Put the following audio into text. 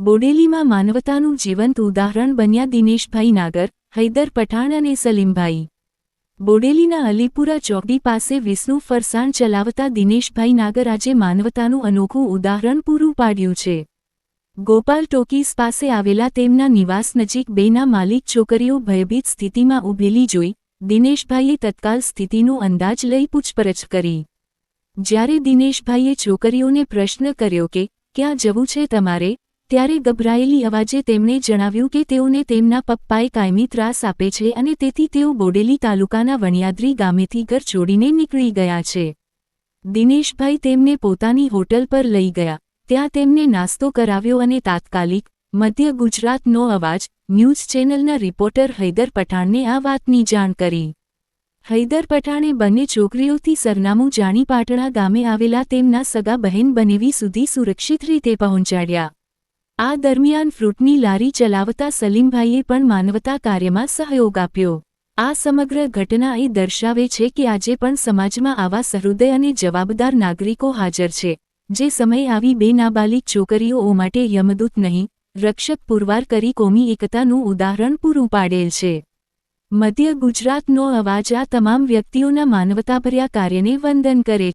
બોડેલીમાં માનવતાનું જીવંત ઉદાહરણ બન્યા દિનેશભાઈ નાગર, હૈદર પઠાણ અને સલીમભાઈ. બોડેલીના અલીપુરા ચોકડી પાસે વિષ્ણુ ફરસાણ ચલાવતા દિનેશભાઈ નાગર આજે માનવતાનું અનોખું ઉદાહરણ પૂરું પાડ્યું છે. ગોપાલ ટોકીસ પાસે આવેલા તેમના નિવાસ નજીક બેના માલિક છોકરીઓ ભયભીત સ્થિતિમાં ઊભેલી જોઈ, દિનેશભાઈએ તત્કાલ સ્થિતિનો અંદાજ લઈ પૂછપરછ કરી. જ્યારે દિનેશભાઈએ છોકરીઓને પ્રશ્ન કર્યો કે, ક્યાં જવું છે તમારે? ત્યારે ગભરાયેલી અવાજે તેમણે જણાવ્યું કે તેઓને તેમના પપ્પાએ કાયમી ત્રાસ આપે છે અને તેથી તેઓ બોડેલી તાલુકાના વણિયાદ્રી ગામેથી ઘર છોડીને નીકળી ગયા છે. દિનેશભાઈ તેમને પોતાની હોટલ પર લઈ ગયા. ત્યાં તેમને નાસ્તો કરાવ્યો અને તાત્કાલિક મધ્ય ગુજરાતનો અવાજ ન્યૂઝ ચેનલના રિપોર્ટર હૈદર પઠાણને આ વાતની જાણ કરી. હૈદર પઠાણે બંને છોકરીઓથી સરનામું જાણી પાટણા ગામે આવેલા તેમના સગા બહેન બનેવી સુધી સુરક્ષિત રીતે પહોંચાડ્યા. આ દરમિયાન ફ્રૂટની લારી ચલાવતા સલીમભાઈએ પણ માનવતા કાર્યમાં સહયોગ આપ્યો. આ સમગ્ર ઘટના એ દર્શાવે છે કે આજે પણ સમાજમાં આવા સહૃદય અને જવાબદાર નાગરિકો હાજર છે, જે સમય આવી બે નાબાલિક છોકરીઓ માટે યમદૂત નહીં, રક્ષક પુરવાર કરી કોમી એકતાનું ઉદાહરણ પૂરું પાડેલ છે. મધ્ય ગુજરાતનો અવાજ આ તમામ વ્યક્તિઓના માનવતાભર્યા કાર્યને વંદન કરે